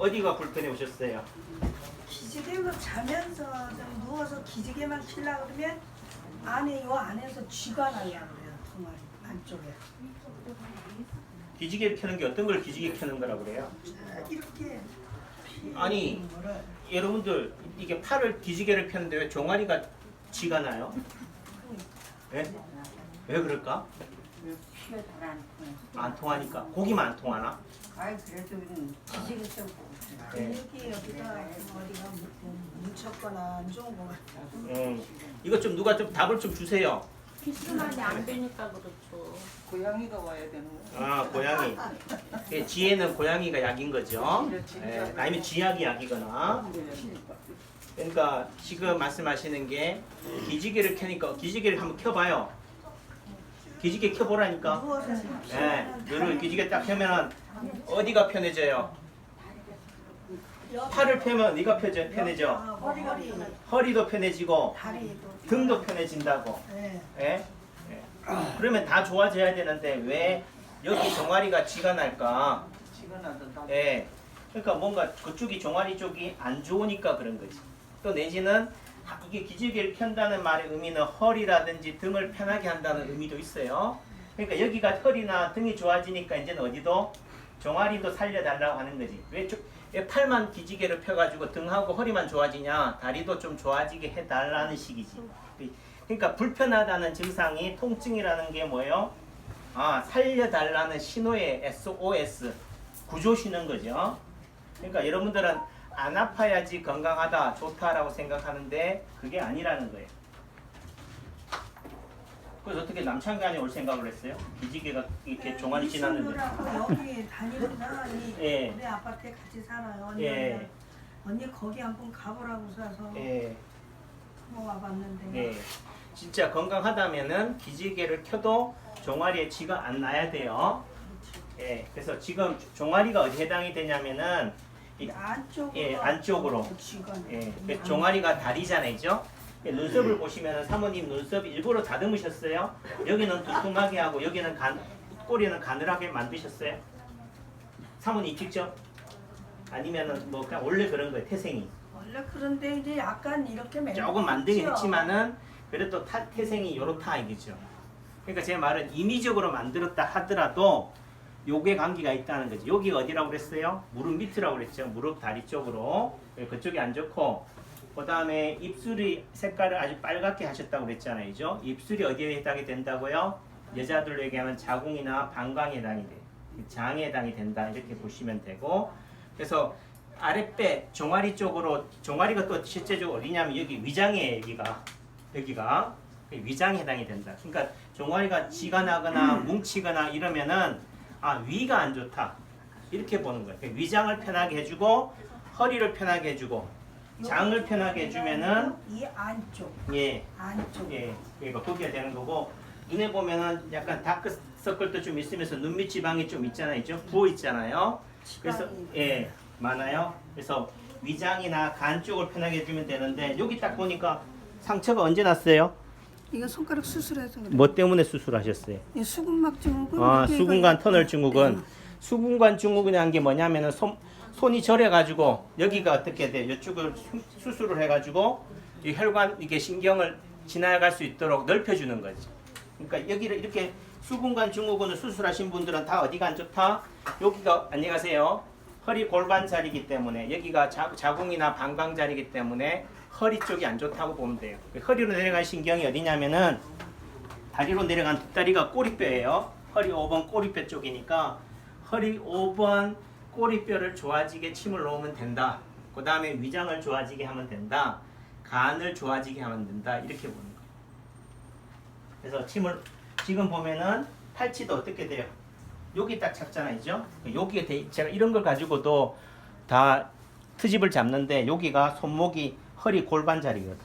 어디가 불편해 오셨어요? 기지개로 자면서 좀 누워서 기지개만 킬라 그러면 안에 요 안에서 쥐가 날라 그래요 동아리 안쪽에 기지개 켜는 게 어떤 걸 기지개 켜는 거라 그래요? 이렇게 피- 아니. 여러분들 이게 팔을 기지개를 펴는데 왜 종아리가 쥐가 나요? 왜? 왜 그럴까? 피가 잘안 통해. 안 통하니까 고기만 안 통하나? 아이 그래도 기지개 좀 네. 여기 여기가 어디가 뭉- 뭉쳤거나 안 좋은 거 같아 음, 이거 좀 누가 좀 답을 좀 주세요. 키스만이 안 되니까 그렇죠. 고양이가 와야 되는 거야. 아 고양이. 예, 쥐에는 고양이가 약인 거죠. 그렇지. 예, 아니면 쥐약이 약이거나. 그러니까 지금 말씀하시는 게 기지개를 켜니까 기지개를 한번 켜봐요. 기지개 켜보라니까. 예, 너를 기지개 딱 켜면은 어디가 편해져요? 팔을 펴면 네가 펴져, 편해져. 허리 허리 허리도 편해지고 다리도 등도 편해진다고. 네. 예? 예. 그러면 다 좋아져야 되는데 왜 여기 종아리가 쥐가 날까? 지가 나던다. 예. 그러니까 뭔가 그쪽이 종아리 쪽이 안 좋으니까 그런 거지. 또 내지는 하- 이게 기지개를 켠다는 말의 의미는 허리라든지 등을 편하게 한다는 의미도 있어요. 그러니까 여기가 허리나 등이 좋아지니까 이제는 어디도 종아리도 살려달라고 하는 거지. 왜, 조- 왜 팔만 기지개를 펴가지고 등하고 허리만 좋아지냐? 다리도 좀 좋아지게 해달라는 식이지. 그러니까 불편하다는 증상이 통증이라는 게 뭐예요? 아, 살려달라는 신호의 SOS 구조 쉬는 거죠. 그러니까 여러분들은 안 아파야지 건강하다, 좋다라고 생각하는데 그게 아니라는 거예요. 그래서 어떻게 남창관이 올 생각을 했어요? 기지개가 이렇게 종아리 지났는데. 여기 다니는 사람이 예. 우리 아파트에 같이 살아요 언니 예. 언니 거기 한번 가보라고 해서 예, 한번 와봤는데 예. 진짜 건강하다면은 기지개를 켜도 종아리에 쥐가 안 나야 돼요. 예, 그래서 지금 종아리가 어디 해당이 되냐면은 이 안쪽으로 예, 안쪽으로. 쥐가 예, 그 종아리가 다리잖아요. 예, 눈썹을 보시면 사모님 눈썹 일부러 다듬으셨어요. 여기는 두툼하게 하고 여기는 간, 꼬리는 가늘하게 만드셨어요. 사모님 직접? 아니면은 뭐 그냥 원래 그런 거예요 태생이. 원래 그런데 이제 약간 이렇게 맨 조금 만들긴. 했지만은 그래도 타, 태생이 요렇다 이거죠. 그러니까 제 말은 임의적으로 만들었다 하더라도 요게 관계가 있다는 거지. 여기가 어디라고 그랬어요? 무릎 밑이라고 그랬죠. 무릎 다리 쪽으로. 예, 그쪽이 안 좋고 그 다음에 입술이 색깔을 아주 빨갛게 하셨다고 그랬잖아요. 그죠? 입술이 어디에 해당이 된다고요? 여자들로 얘기하면 자궁이나 방광에 해당이 돼. 장에 해당이 된다. 이렇게 보시면 되고 그래서 아랫배 종아리 쪽으로 종아리가 또 실제적으로 어디냐면 여기 위장에 여기가 여기가 위장에 해당이 된다. 그러니까 종아리가 쥐가 나거나 뭉치거나 이러면은 아 위가 안 좋다 이렇게 보는 거예요. 그러니까 위장을 편하게 해주고 허리를 편하게 해주고 장을 편하게 해주면은 이 안쪽 예 안쪽 예, 그러니까 그게 되는 거고 눈에 보면은 약간 다크 서클도 좀 있으면서 눈 밑 지방이 좀 있잖아요, 있죠? 부어 있잖아요. 그래서 예 많아요. 그래서 위장이나 간 쪽을 편하게 해주면 되는데 여기 딱 보니까 상처가 언제 났어요? 이거 손가락 수술해서 그래. 뭐 때문에 수술하셨어요? 이 수근막 증후군 아 이렇게 수분관 이거- 터널 증후군. 수분관 증후군이라는 게 뭐냐면은 손 손이 저려가지고 여기가 어떻게 돼? 이쪽을 수- 수술을 해가지고 이 혈관 이게 신경을 지나갈 수 있도록 넓혀주는 거지. 그러니까 여기를 이렇게 수분관 증후군을 수술하신 분들은 다 어디가 안 좋다? 여기가 안녕히 가세요. 허리 골반 자리이기 때문에 여기가 자, 자궁이나 방광 자리이기 때문에 허리 쪽이 안 좋다고 보면 돼요. 그 허리로 내려간 신경이 어디냐면은 다리로 내려간 뒷다리가 꼬리뼈예요. 허리 5번 꼬리뼈 쪽이니까 허리 5번 꼬리뼈를 좋아지게 침을 놓으면 된다. 그 다음에 위장을 좋아지게 하면 된다. 간을 좋아지게 하면 된다. 이렇게 보는 거예요. 그래서 침을 지금 보면은 팔찌도 어떻게 돼요? 여기 딱 잡잖아요. 여기에 대, 제가 이런 걸 가지고도 다 트집을 잡는데 여기가 손목이 허리 골반 자리거든.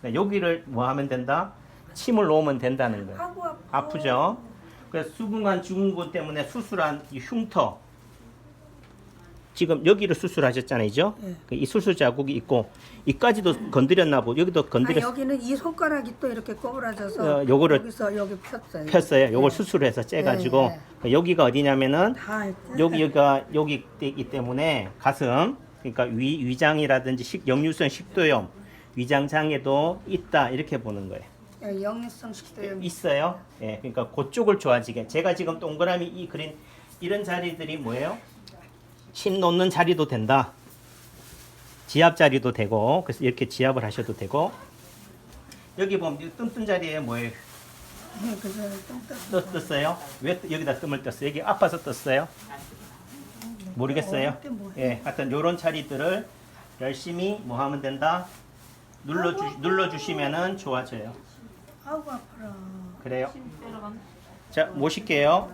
그러니까 여기를 뭐 하면 된다? 침을 놓으면 된다는 거예요. 아파. 아프죠? 그래서 수분관 증후군 때문에 수술한 이 흉터 지금 여기를 수술하셨잖아요, 죠 예. 이 수술 자국이 있고 이까지도 건드렸나 보. 여기도 아, 건드렸. 여기는 이 손가락이 또 이렇게 꼬부라져서 어, 요거를 여기서 여기 폈어요. 폈어요. 요걸 예. 수술해서 째가지고 예, 여기가 어디냐면은 다 여기 여기가 여기 있기 때문에 가슴 그러니까 위 위장이라든지 식, 역류성 식도염 위장 장애도 있다 이렇게 보는 거예요. 예, 역류성 식도염 있어요. 예, 그러니까 그쪽을 좋아지게. 제가 지금 동그라미 이 그린 이런 자리들이 뭐예요? 침 놓는 자리도 된다. 지압 자리도 되고 그래서 이렇게 지압을 하셔도 되고 여기 보면 이 뜸뜬 자리에 뭐예요? 예, 그래서 똥 떴, 떴어요? 왜 뜨- 여기다 뜸을 떴어요? 여기 아파서 떴어요? 모르겠어요. 때뭐 해? 예, 하여튼 요런 자리들을 열심히 뭐 하면 된다? 눌러 주, 눌러 주시면은 좋아져요. 아우 아파라. 그래요? 자, 모실게요.